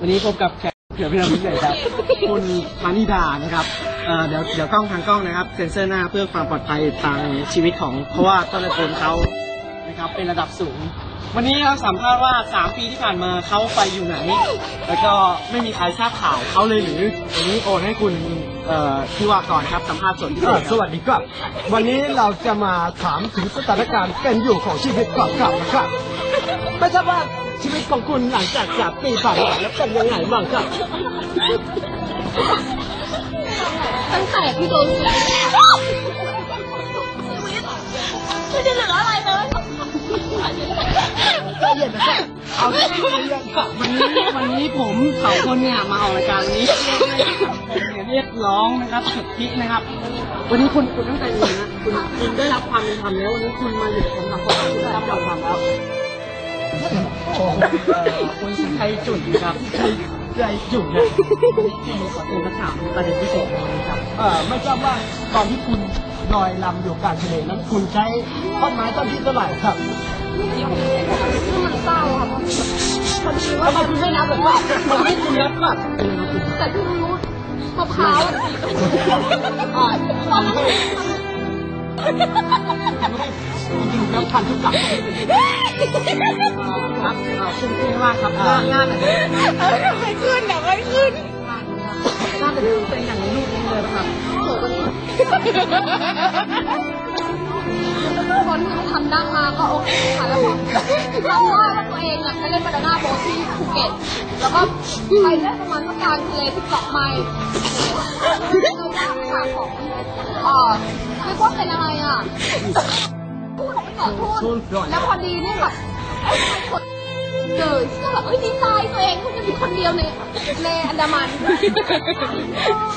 วันนี้พบกับแขกเผื่อพี่น้องพิเศษครับ คุณมานิดานะครับเอ่อเดี๋ยวเดี๋ยวกล้องทางกล้องนะครับ เซ็นเซอร์หน้าเพื่อความปลอดภัยทางชีวิตของเพราะว่าต้นตระกูลเขานะครับเป็นระดับสูง วันนี้เราสัมภาษณ์ว่า 3 ปีที่ผ่านมาเขาไปอยู่ไหน แล้วก็ไม่มีใครทราบข่าวเขาเลยหรือวันนี้โอนให้คุณเอ่อที่ว่าก่อนครับสัมภาษณ์ส่วนที่อ่าสวัสดีครับ วันนี้เราจะมาถามถึงสถานการณ์เป็นอยู่ของชีวิตก่อนครับนะครับไม่ทราบว่า ชีวิตของคุณหลังจากจากปีผ่านมาแล้วเป็นยังไงบ้างครับ ตั้งแต่ที่โดนชีวิตไม่ได้เหลืออะไรเลยใจเย็นนะครับเอาที่คุยกันครับวันนี้วันนี้ผมสองคนเนี่ยมาออกรายการวันนี้เรียกร้องนะครับสิทธินะครับ วันนี้คุณคุณตั้งใจเลยนะคุณคุณได้รับความเป็นธรรมแล้ววันนี้คุณมาอยู่กับผมครับคุณได้รับความเป็นธรรมแล้ว โอ้โหเอ่อคุณชัยจุนครับใจใจจุ่มเนี่ยที่ขอเป็นคำถามประเด็นพิเศษนะครับเอ่อไม่ทราบว่าตอนที่คุณลอยลำอยู่กลางทะเลนั้นคุณใช้ท่อนไม้ต้นที่เท่าไหร่ครับคือมันเศร้าค่ะพอดีทำว่าไมคุณไม่นับเลยว่ามันไม่คุณนับว่าแต่ที่รู้มะพร้าวอะ อ่าทำให้จริงแล้วพันทุกรรมครับเอ่อคุณคุณว่าครับหน้าหน้าแบบไม่ขึ้นอะไม่ขึ้นหน้าแบบเป็นอย่างในรูปนี้เลยครับโอ้โห คนนี้คนที่ทำดังมาก็โอเคค่ะแล้วก็เราว่าตัวเองเนี่ยไปเล่นบานาน่าโบทที่ภูเก็ตแล้วก็ไปได้ประมาณสักกลางทะเลที่เกาะไม้ระยะห่างของเอ่อไม่ว่าเป็นอะไรอะพูดไม่ขอโทษแล้วพอดีนี่แบบไอ้คน เลยก็แบบเอ้ยดีใจตัวเองคุณจะมีคนเดียวในในอันดามัน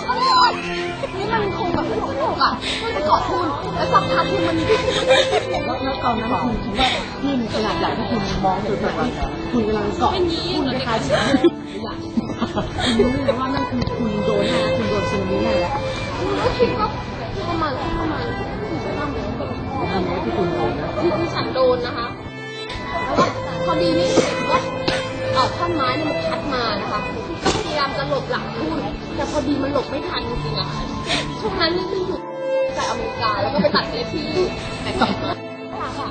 ก็เลยว่านี่มันคงแบบไม่สนุกอะมันไปเกาะทุนแล้วสักพักคือมันแล้วแล้วตอนนั้นคุณคิดว่าคลื่นขนาดใหญ่ที่คุณมองอยู่แบบว่าคุณกำลังเกาะคุณคาชิคุณรู้ไหมว่านั่นคือคุณโดนแน่คุณโดนซึนามิแน่แล้วก็คิดว่าประมาณประมาณทำให้ที่คุณโดนนะที่ที่ฉันโดนนะคะแล้วก็พอดีนี่เห็นว่าเอ่อ ท่อนไม้เนี่ยมันพัดมานะคะก็พยายามจะหลบหลังทุ่นแต่พอดีมันหลบไม่ทันจริงๆอะค่ะช่วงนั้นนี่คืออยู่แต่อเมริกาแล้วก็ไปตัดเอทีแต่ก็ค่ะค่ะ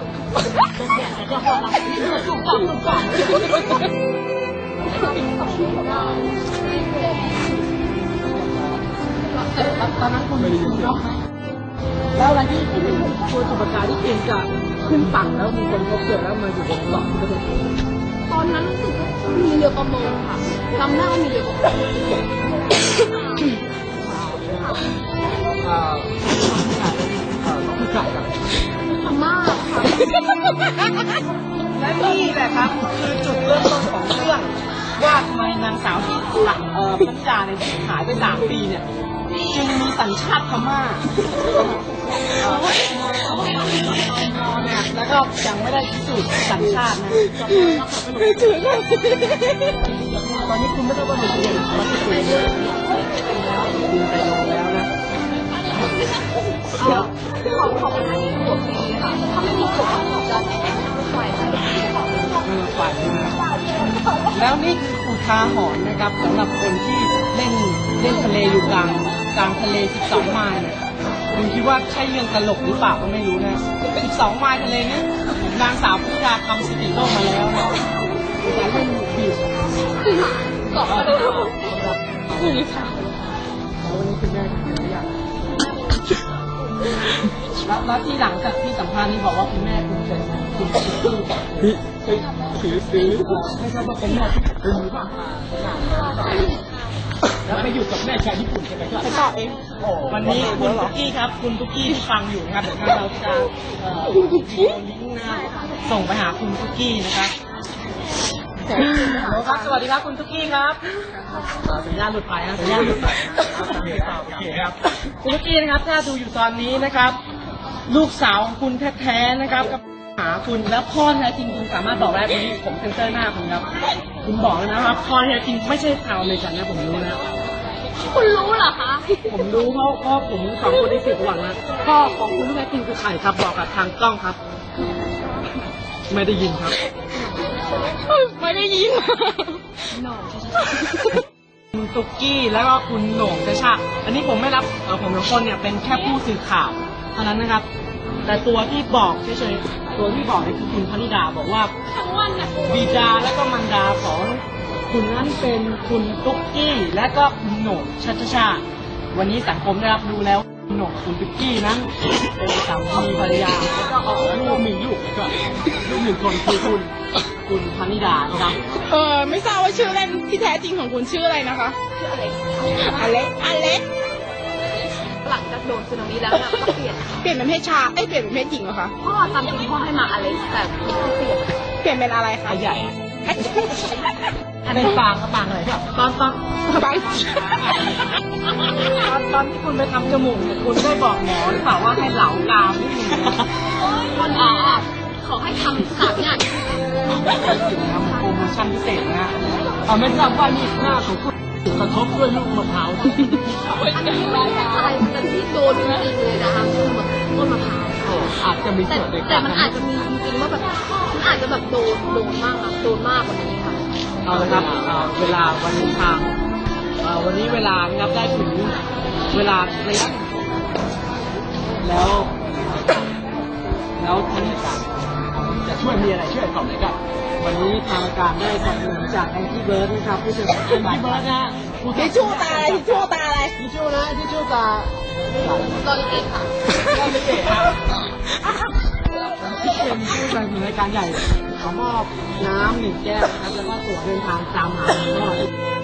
แต่ตอนนั้นคุณคุณยกไหมแล้วอะไรที่คุณตัวสุปการที่คุณจะขึ้นฝั่งแล้วมีคนพบเจอแล้วมาอยู่บนเกาะที่ประเทศ ตอนนั้นรู้สึกว่ามีเรือประมงค่ะจำได้ว่ามีเรือประมงเอ่อเอ่อต้องจับกับพม่าค่ะและนี่แหละครับคือจุดเริ่มต้นของเรื่องว่าทำไมนางสาวที่หลังเอ่อพันจาเนี่ยหายไปสามปีเนี่ยจึงมี สัญชาติพม่าแล้วก็ยังไม่ได้พิสูจน์สัญชาตินะตอนนี้คุณไม่ต้องมาดูเรียนมาที่คุณแล้วคุณไปลงแล้วนะของของมันมีหัวปีค่ะถ้าไม่มีหัวก็จะปล่อยปเออยแล้วนี่คืออุทาหรณ์นะครับสำหรับคนที่เล่นเล่นทะเลอยู่กลาง กลางทะเล 12 ไมล์เนี่ยคุณคิดว่าใช่เรื่องตลกหรือเปล่าก็ไม่รู้นะ12 ไมล์ทะเลเนี่ยนางสาวพุทธาทำสถิติโลกมาแล้วนะการเล่นบีชเกาะกระโดดนี่ค่ะแล้ววันนี้คุณแม่ทำอะไรอย่างแล้วแล้วที่หลังจากที่สัมภาษณ์นี้บอกว่าคุณแม่คุณเป็นคุณซื้อถือซื้อไม่ใช่ว่าเป็นแม่เป็นหรือเปล่า แล้วไปอยู่กับแม่ชายญี่ปุ่นใช่ไหมครับไปต่อเองวันนี้คุณตุ๊กกี้ครับ คุณตุ๊กกี้ที่ฟังอยู่นะครับเดี๋ยวทางเราจะเอ่อวิดีโอลิงก์นะครับส่งไปหาคุณตุ๊กกี้นะครับฮัลโหลครับสวัสดีครับคุณตุ๊กกี้ครับเอ่อสัญญาณหลุดไปนะสัญญาณหลุดไปโอเคครับคุณตุ๊กกี้นะครับถ้าดูอยู่ตอนนี้นะครับ ลูกสาวของคุณแท้ๆนะครับกับหาคุณแล้วพ่อแท้จริงคุณสามารถบอกได้วันนี้ผมเซ็นเซอร์หน้าคุณครับคุณบอกแล้วนะครับพ่อแท้จริงไม่ใช่ชาวอเมริกันนะผมรู้นะคุณรู้เหรอคะ ผมรู้เพราะเพราะผมสองคนได้สืบประวัตินะพ่อของคุณที่แท้จริงคือใครครับบอกกับทางกล้องครับ ไม่ได้ยินครับ ไม่ได้ยินคุณตุ๊กกี้แล้วก็คุณโหน่งชาชาอันนี้ผมไม่รับเออผมทุกคนเนี่ยเป็นแค่ผู้สื่อข่าวเท่านั้นนะครับ แต่ตัวที่บอกเฉยๆตัวที่บอกเนี่ยคือคุณพนิดาบอกว่า ทั้งวันน่ะบิดาและก็มารดาของคุณนั้นเป็นคุณตุ๊กกี้และก็คุณโหน่งชาชาชา วันนี้สังคมได้รับรู้แล้วคุณโหน่งคุณตุ๊กกี้นั้นเป็นสามีภรรยาแล้วก็ออกลูกมีลูกก็ลูกหนึ่งคนคือคุณคุณพนิดานะครับเออไม่ทราบว่าชื่อเล่นที่แท้จริงของคุณชื่ออะไรนะคะ ชื่ออะไรอเล็กอเล็ก หลังจากโดนสึนามิแล้วน่ะก็เปลี่ยนเปลี่ยนเป็นเพศชายเอ้ยเปลี่ยนเป็นเพศหญิงเหรอคะ พ่อตามจริงพ่อให้มาอเล็กซ์แต่ไม่เปลี่ยนเปลี่ยนเป็นอะไรคะใหญ่เป็นปางก็ปางอะไรครับตอนตอนบางตอนตอนที่คุณไปทำจมูกเนี่ยคุณได้บอกหมอหรือเปล่าว่าให้เหลากรามนิดนึงคนอ่าขอให้ทำสามอย่างทำโปรโมชั่นพิเศษนะฮะเอาไม่ทราบว่านี่หน้าของคุณถู กกระทบด้วยลูกมะพร้าวอันนี้ไม่ใช่ใครเป็นที่โดนจริงๆเลยนะคะคือแบบต้นมะพร้าวอาจจะมีแต่ส่วนในแต่การมันอาจจะมีจริงๆว่าแบบมันอาจจะแบบโดนโดนมากอะโดนมากกว่านี้ค่ะเอาละครับเอาเวลาวันนี้ทางเอ่อวันนี้เวลานับได้ถึงเวลาระยะ นี้ทางการได้สนับสนุนจากแองกี้เบิร์ดนะครับผู้ช่วยแองกี้เบิร์ดนะฮะทิชชู่ตาอะไรทิชชู่ตาอะไรทิชชู่นะทิชชู่ตาตอนเด็กค่ะตอนเด็กครับที่เป็นผู้สนับสนุนรายการใหญ่ขอมอบน้ำหนึ่งแก้วนะครับแล้วก็ตั๋วเดินทางตามหาคุณพ่อ